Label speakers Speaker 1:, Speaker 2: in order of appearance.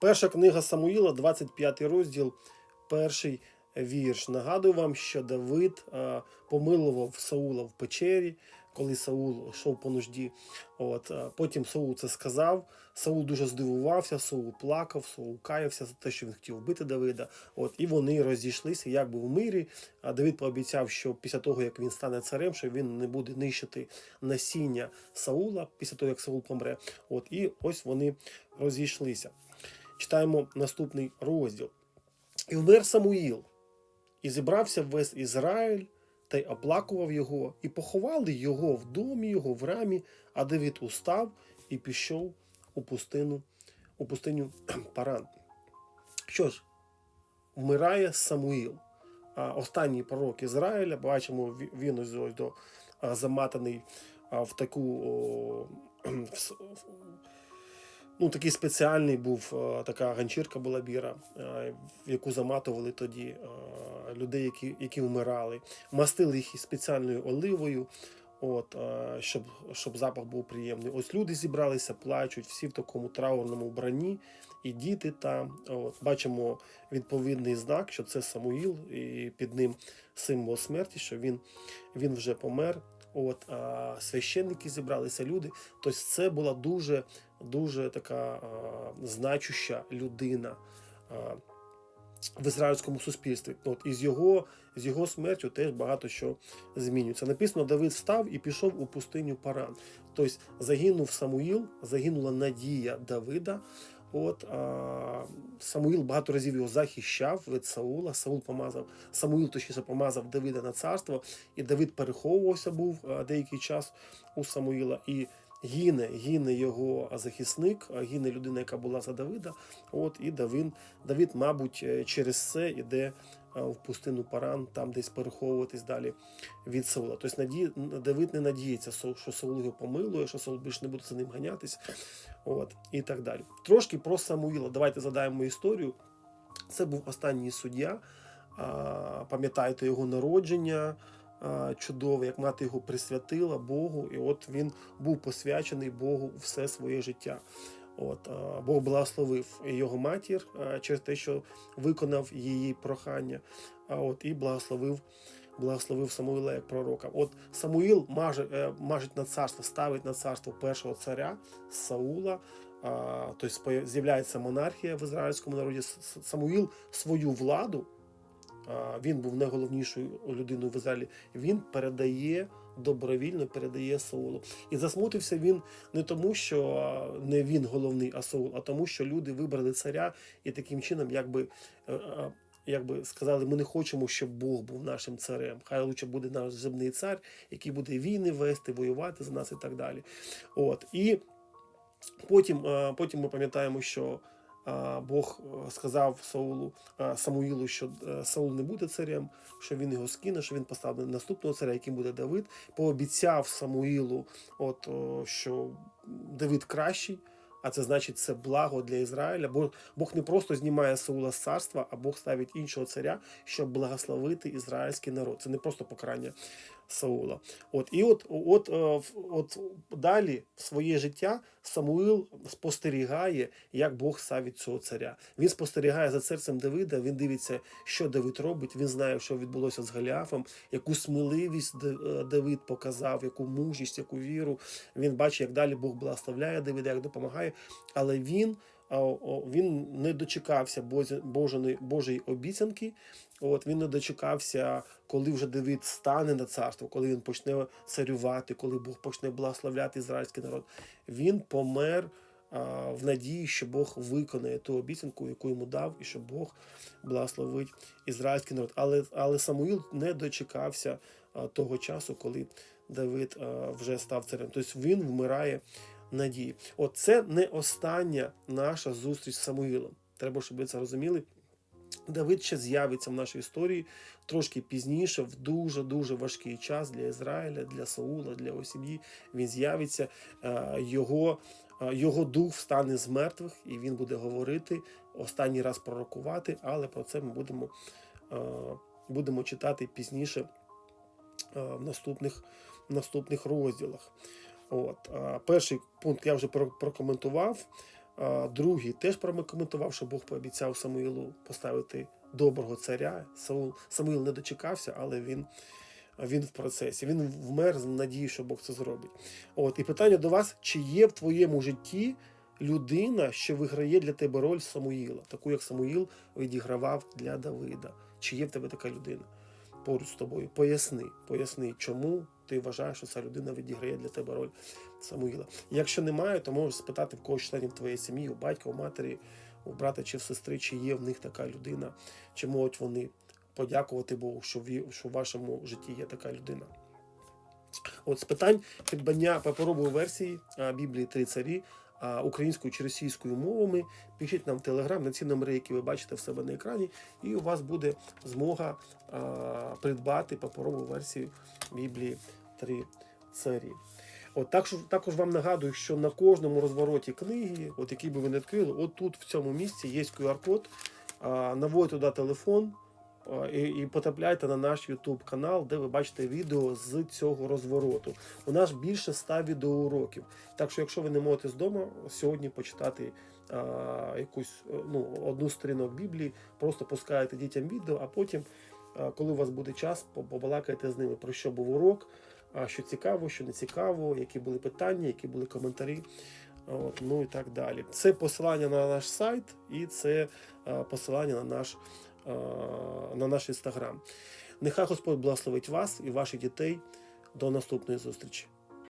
Speaker 1: Перша книга Самуїла, 25 розділ, перший вірш. Нагадую вам, що Давид е, помилував Саула в печері, коли Саул йшов по нужді. От, е, потім Саул це сказав. Саул дуже здивувався, Саул плакав, Саул каявся за те, що він хотів вбити Давида. От, і вони розійшлися якби в мирі. А Давид пообіцяв, що після того, як він стане царем, що він не буде нищити насіння Саула після того, як Саул помре. От, і ось вони розійшлися. Читаємо наступний розділ. І вмер Самуїл, і зібрався весь Ізраїль, та й оплакував його, і поховали його в домі його, в рамі, а Давид устав і пішов у пустину, у пустиню Паран. Що ж, вмирає Самуїл, останній пророк Ізраїля, бачимо, він ось заматаний в таку в- ну, такий спеціальний був, е, така ганчірка була біра, е, яку заматували тоді е, людей, які, які вмирали. Мастили їх спеціальною оливою, от, щоб, щоб запах був приємний. Ось люди зібралися, плачуть, всі в такому траурному вбранні, і діти там. От, бачимо відповідний знак, що це Самуїл, і під ним символ смерті, що він, він вже помер. От, а священники зібралися люди. Тобто це була дуже дуже така а, значуща людина а, в ізраїльському суспільстві. От і з його, з його смертю теж багато що змінюється. Написано, Давид став і пішов у пустиню Паран. Тобто загинув Самуїл, загинула надія Давида. От а, Самуїл багато разів його захищав від Саула. Саул помазав Самуїл точніше помазав Давида на царство, і Давид переховувався був деякий час у Самуїла. І гине, гине його захисник, а гине людина, яка була за Давида. От і Давид, Давид, мабуть, е, через це іде в пустину Паран, там десь переховуватись далі від Саула. Тобто наді... Давид не надіється, що Саул його помилує, що Саул більше не буде за ним ганятись. От, і так далі. Трошки про Самуїла. Давайте задаємо історію. Це був останній суддя. Пам'ятаєте його народження а, чудове, як мати його присвятила Богу, і от він був посвячений Богу все своє життя. От Бог благословив його матір через те, що виконав її прохання. А от і благословив. Благословив Самуїла як пророка. От Самуїл маже, е, мажить на царство, ставить на царство першого царя Саула. Тобто з'являється монархія в ізраїльському народі. Самуїл свою владу, він був найголовнішою людиною в Ізраїлі. Він передає добровільно, передає Саулу. І засмутився він не тому, що не він головний, а Саул, а тому, що люди вибрали царя і таким чином, якби. е, е, Якби сказали, ми не хочемо, щоб Бог був нашим царем. Хай лучше буде наш земний цар, який буде війни вести, воювати за нас і так далі. От і потім, е, потім ми пам'ятаємо, що Бог е, сказав Саулу е, Самуїлу, що е, Саул не буде царем, що він його скине, що він поставить наступного царя, яким буде Давид. Пообіцяв Самуїлу, от що Давид кращий. А це значить це благо для Ізраїля. Бо Бог не просто знімає Саула з царства, а Бог ставить іншого царя, щоб благословити ізраїльський народ. Це не просто покарання Саула. От і от, от, е, в- от далі в своє життя Самуїл спостерігає, як Бог ставить цього царя. Він спостерігає за серцем Давида. Він дивиться, що Давид робить. Він знає, що відбулося з Голіафом, яку сміливість е, Давид показав, яку мужність, яку віру. Він бачить, як далі Бог благословляє Давида, як допомагає. Але він. А, Він не дочекався Божої, Божої обіцянки. От він не дочекався, коли вже Давид стане на царство, коли він почне царювати, коли Бог почне благословляти ізраїльський народ. Він помер а, в надії, що Бог виконає ту обіцянку, яку йому дав, і що Бог благословить ізраїльський народ. Але, але Самуїл не дочекався а, того часу, коли Давид а, вже став царем. Тобто він вмирає надії. От це не остання наша зустріч з Самуїлом. Треба, щоб ви це розуміли. Давид ще з'явиться в нашій історії трошки пізніше, в дуже дуже важкий час для Ізраїля, для Саула, для його сім'ї. Він з'явиться, е, його, е, його дух встане з мертвих, і він буде говорити останній раз пророкувати, але про це ми будемо, е, будемо читати пізніше в наступних, в наступних розділах. От, перший пункт я вже про- прокоментував. Другий теж прокоментував, що Бог пообіцяв Самуїлу поставити доброго царя. Самуїл не дочекався, але він, він в процесі. Він вмер з надією, що Бог це зробить. От, і питання до вас: чи є в твоєму житті людина, що виграє для тебе роль Самуїла, таку як Самуїл відігравав для Давида? Чи є в тебе така людина поруч з тобою? Поясни, поясни, чому ти вважаєш, що ця людина відіграє для тебе роль Самуїла. Якщо немає, то можеш спитати в когось членів твоєї сім'ї, у батька, у матері, у брата чи в сестри, чи є в них така людина, чи можуть вони подякувати Богу, що в, що в вашому житті є така людина. От з питань придбання паперової версії Біблії Три царі українською чи російською мовами. Пишіть нам в Телеграм на ці номери, які ви бачите в себе на екрані, і у вас буде змога придбати паперову версію Біблії Три царі. От також, також вам нагадую, що на кожному розвороті книги, от який би ви не відкрили, от тут в цьому місці є QR-код. а, Наводьте туди телефон і, і потрапляйте на наш YouTube канал, де ви бачите відео з цього розвороту. У нас більше 100 відеоуроків. Так що, якщо ви не можете з дому сьогодні почитати а, якусь е, ну, одну сторінок Біблії, просто пускаєте дітям відео, а потім, а, коли у вас буде час, побалакайте з ними про що був урок а, що цікаво, що не цікаво, які були питання, які були коментарі. От, ну і так далі. Це посилання на наш сайт і це е, посилання на наш, е, на наш інстаграм. Нехай Господь благословить вас і ваших дітей. До наступної зустрічі.